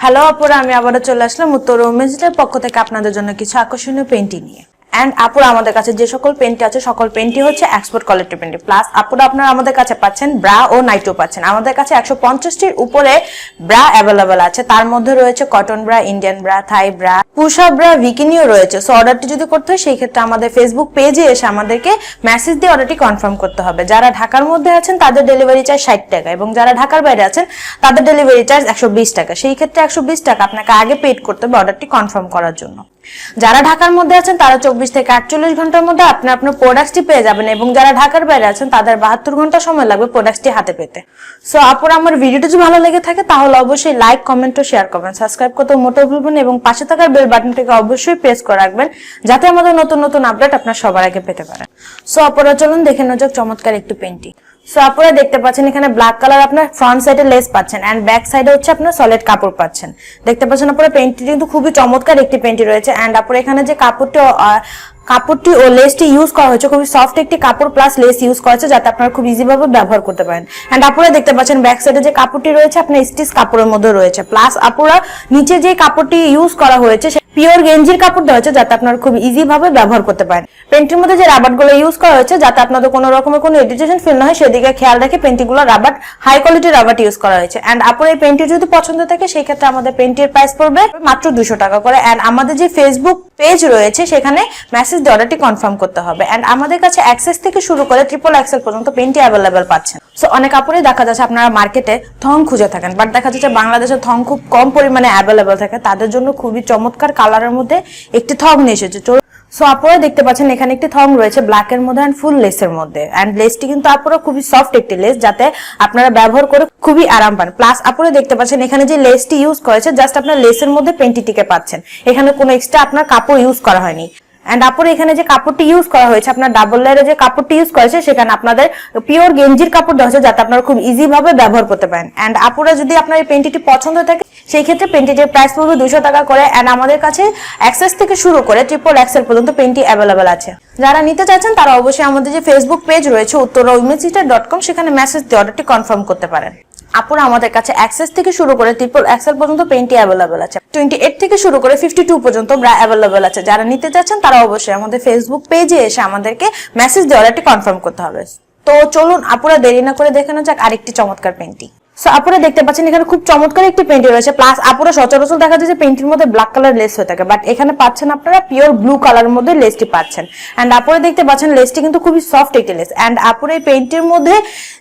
Hello Apara আমি আবারও চলে আসলাম উত্তর উমেন্সের পক্ষ থেকে আপনাদের জন্য কিছু আকর্ষণীয় পেন্টিং নিয়ে। অ্যান্ড আপুরা আমাদের কাছে যে সকল পেন্টি আছে, সকল পেন্টি হচ্ছে এক্সপোর্ট কোয়ালিটি পেন্টি। প্লাস আপুরা আপনারা আমাদের কাছে পাচ্ছেন ব্রা ও নাইটো পাচ্ছেন। আমাদের কাছে একশো পঞ্চাশটির উপরে ব্রা অ্যাভেলেবেল আছে। তার মধ্যে রয়েছে cotton bra Indian bra Thai bra পুষা ব্রা ভিকিনিও রয়েছে। সো অর্ডারটি যদি করতে হয়, সেই ক্ষেত্রে আমাদের ফেসবুক পেজে এসে আমাদেরকে মেসেজ দিয়ে অর্ডারটি কনফার্ম করতে হবে। যারা ঢাকার মধ্যে আছেন, তাদের ডেলিভারি চার্জ ষাট টাকা। এবং যারা ঢাকার বাইরে আছেন, তাদের ডেলিভারি চার্জ একশো বিশ টাকা। সেই ক্ষেত্রে একশো বিশ টাকা আপনাকে আগে পেড করতে হবে অর্ডারটি কনফার্ম করার জন্য। যারা ঢাকার মধ্যে আছেন, তারা চব্বিশ থেকে আটচল্লিশ ঘণ্টার মধ্যে আপনি আপনার প্রোডাক্টটি পেয়ে যাবেন এবং যারা ঢাকার বাইরে আছেন, তাদের বাহাত্তর ঘণ্টা সময় লাগবে প্রোডাক্টটি হাতে পেতে। সো আপুর আমার ভিডিওটি যদি ভালো লেগে থাকে, তাহলে অবশ্যই লাইক কমেন্ট ও শেয়ার করবেন। সাবস্ক্রাইব করতে মোটেও ভুলবেন এবং পাশে থাকার বেল বাটনটিকে অবশ্যই প্রেস করে রাখবেন, যাতে আমাদের নতুন নতুন আপডেট আপনার সবার আগে পেতে পারেন। সো আপুরা, চলুন দেখে নেওয়া চমৎকার একটি পেন্টি সো আপনারা দেখতে পাচ্ছেন, এখানে ব্ল্যাক কালার আপনার ফ্রন্ট সাইডে লেস পাচ্ছেন এন্ড ব্যাক সাইডে হচ্ছে আপনার সলিড কাপড় পাচ্ছেন। দেখতে পাচ্ছেন আপনারা পেন্টটি কিন্তু খুবই চমৎকার একটি পেন্টি রয়েছে এন্ড আপনার এখানে যে কাপড়টি কাপড়টি ও লেসটি ইউজ করা হয়েছে, খুবই সফট একটি কাপড় প্লাস লেস ইউজ করা হয়েছে যাতে আপনারা খুব ইজি ভাবে ব্যবহার করতে পারেন। এন্ড আপনারা দেখতে পাচ্ছেন ব্যাক সাইডে যে কাপড়টি রয়েছে, আপনার স্টিচ কাপড়ের মধ্যে রয়েছে। প্লাস আপনারা নিচে যে কাপড়টি ইউজ করা হয়েছে পিওর গেঞ্জির কাপড় দেওয়া হয়েছে যাতে আপনারা খুব ইজি ভাবে ব্যবহার করতে পারেন। পেন্টের মধ্যে যে রাবারগুলো ইউজ করা হয়েছে যাতে আপনাদের কোনো রকমের কোনো ইরিটেশন ফিল না হয়, সেদিকে খেয়াল রেখে পেন্টি গুলো rubber high quality rubber use করা হয়েছে। অ্যান্ড আপনার এই পেন্টি যদি পছন্দ থাকে, সেই ক্ষেত্রে আমাদের পেন্টির প্রাইস পড়বে মাত্র দুশো টাকা করে। অ্যান্ড আমাদের যে ফেসবুক পেজ রয়েছে, সেখানে মেসেজ দিয়ে অর্ডারটি কনফার্ম করতে হবে। এন্ড আমাদের কাছে অ্যাক্সেস থেকে শুরু করে ট্রিপল এক্সেল পর্যন্ত পেন্টি অ্যাভেলেবেল পাচ্ছেন। সো অনেক কাপড়ে দেখা যাচ্ছে আপনারা মার্কেটে থং খুঁজে থাকেন বাট দেখা যাচ্ছে বাংলাদেশে থং খুব কম পরিমাণে অ্যাভেলেবেল থাকে। তাদের জন্য খুবই চমৎকার কালারের মধ্যে একটি থং নিয়ে এসেছে। সো আপনারা দেখতে পাচ্ছেন এখানে একটি থং রয়েছে ব্ল্যাক এর মধ্যে এন্ড ফুল লেসের মধ্যে। এন্ড লেসটি কিন্তু আপনারা খুবই সফট একটি লেস যাতে আপনারা ব্যবহার করে খুবই আরাম পান। প্লাস আপনারা দেখতে পাচ্ছেন এখানে যে লেসটি ইউজ করেছে জাস্ট আপনার লেসের মধ্যে পেন্টিটিকে পাচ্ছেন। এখানে কোনো এক্সট্রা আপনার কাপড় ইউজ করা হয়নি। এন্ড আপুর এখানে যে কাপড়টি ইউজ করা হয়েছে, আপনার ডাবল লেয়ারের যে কাপড়টি ইউজ করেছে সেখানে আপনাদের পিওর গেঞ্জির কাপড় দেওয়া হয়েছে, যাতে আপনারা খুব ইজি ভাবে ব্যবহার করতে পারেন। এন্ড আপুরা যদি আপনার এই পেন্টিটি পছন্দ থাকে, সেই ক্ষেত্রে পেন্টিটির প্রাইস পড়বে দুশো টাকা করে। এন্ড আমাদের কাছে অ্যাক্সেস থেকে শুরু করে ট্রিপল এক্সেল পর্যন্ত পেন্টি অ্যাভেলেবেল আছে। যারা নিতে চাচ্ছেন তারা অবশ্যই আমাদের যে ফেসবুক পেজ রয়েছে উত্তর ডট কম সেখানে মেসেজ দিয়ে অর্ডারটি কনফার্ম করতে পারেন। আপুরা আমাদের কাছে অ্যাক্সেস থেকে শুরু করে ট্রিপল এক্সেল পর্যন্ত পেন্টি অ্যাভেলেবেল আছে। টোয়েন্টি এইট থেকে শুরু করে ফিফটি টু পর্যন্ত ব্রা অ্যাভেলেবেল আছে। যারা নিতে চাচ্ছেন তারা অবশ্যই আমাদের ফেসবুক পেজে এসে আমাদেরকে মেসেজ দেওয়ার একটি কনফার্ম করতে হবে। তো চলুন, আপুরা দেরি না করে দেখানো যাক আরেকটি চমৎকার পেন্টি সো আপুরা দেখতে পাচ্ছেন, এখানে খুব চমৎকার একটি পেন্টি রয়েছে। প্লাস আপুরা সচরাচর দেখা যায় যে পেন্টির মধ্যে ব্ল্যাক কালার লেস হয়ে থাকে। বাট এখানে পাচ্ছেন আপনারা পিওর ব্লু কালার মধ্যে লেসটি পাচ্ছেন। এন্ড আপুরা দেখতে পাচ্ছেন লেসটি কিন্তু খুবই সফট একটি লেস এন্ড আপুরা এই পেন্টের মধ্যে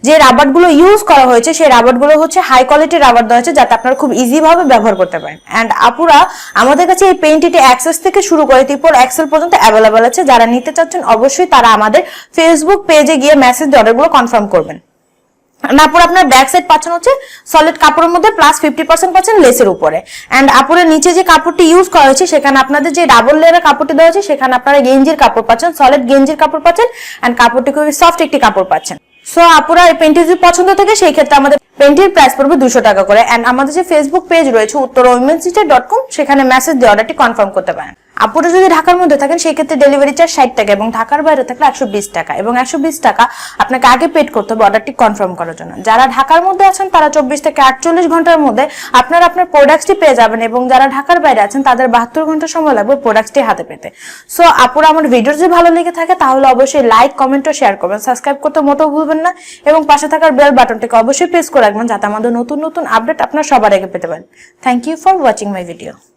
যে রাবারগুলো ইউজ করা হয়েছে, সেই রাবারগুলো হচ্ছে হাই কোয়ালিটির রাবার দেওয়া হয়েছে, যাতে আপনারা খুব ইজি ভাবে ব্যবহার করতে পারেন। এন্ড আপুরা, আমাদের কাছে এই পেন্টিটি অ্যাক্সেস থেকে শুরু করে ত্রিপল এক্সেল পর্যন্ত অ্যাভেলেবেল আছে। যারা নিতে চাচ্ছেন, অবশ্যই তারা আমাদের ফেসবুক পেজে গিয়ে মেসেজ অর্ডারগুলো কনফার্ম করবেন। নাপুর আপনার ব্যাক সাইড পাচ্ছেন হচ্ছে সলিড কাপড়ের মধ্যে প্লাস ফিফটি পার্সেন্ট পাচ্ছেন লেসের উপরে। অ্যান্ড আপুরের নিচে যে কাপড়টি ইউজ করা হয়েছে, সেখানে আপনাদের যে ডাবল লেয়ারের কাপড়টি দেওয়া হয়েছে, সেখানে আপনারা গেঞ্জির কাপড় পাচ্ছেন সলিড গেঞ্জির কাপড় পাচ্ছেন অ্যান্ড কাপড়টি খুবই সফট একটি কাপড় পাচ্ছেন। সো আপুরা এই পেন্টি যদি পছন্দ থাকে, সেই ক্ষেত্রে আমাদের পেন্টির প্রাইস পড়বে দুশো টাকা করে। অ্যান্ড আমাদের যে ফেসবুক পেজ রয়েছে, উত্তর ডট কম সেখানে মেসেজ দিয়ে অর্ডারটি কনফার্ম করতে পারেন। আপুরা যদি ঢাকার মধ্যে থাকেন সেই ক্ষেত্রে ডেলিভারি চার্জ ষাট টাকা এবং ঢাকার বাইরে থাকলে একশো বিশ টাকা এবং একশো বিশ টাকা আপনাকে আগে পেড করতে হবে অর্ডারটি কনফার্ম করার জন্য। যারা ঢাকার মধ্যে আছেন, তারা চব্বিশ থেকে আটচল্লিশ ঘণ্টার মধ্যে আপনারা, আপনার প্রোডাক্টটি পেয়ে যাবেন এবং যারা ঢাকার বাইরে আছেন, তাদের বাহাত্তর ঘণ্টা সময় লাগবে প্রোডাক্টটি হাতে পেতে। সো আপুরা আমার ভিডিও যদি ভালো লেগে থাকে, তাহলে অবশ্যই লাইক কমেন্ট ও শেয়ার করবেন। সাবস্ক্রাইব করতে মোটেও ভুলবেন না এবং পাশে থাকার বেল বাটনটিকে অবশ্যই প্রেস করে রাখবেন, যাতে আমাদের নতুন নতুন আপডেট আপনার সবার আগে পেতে পারেন। Thank you for watching my video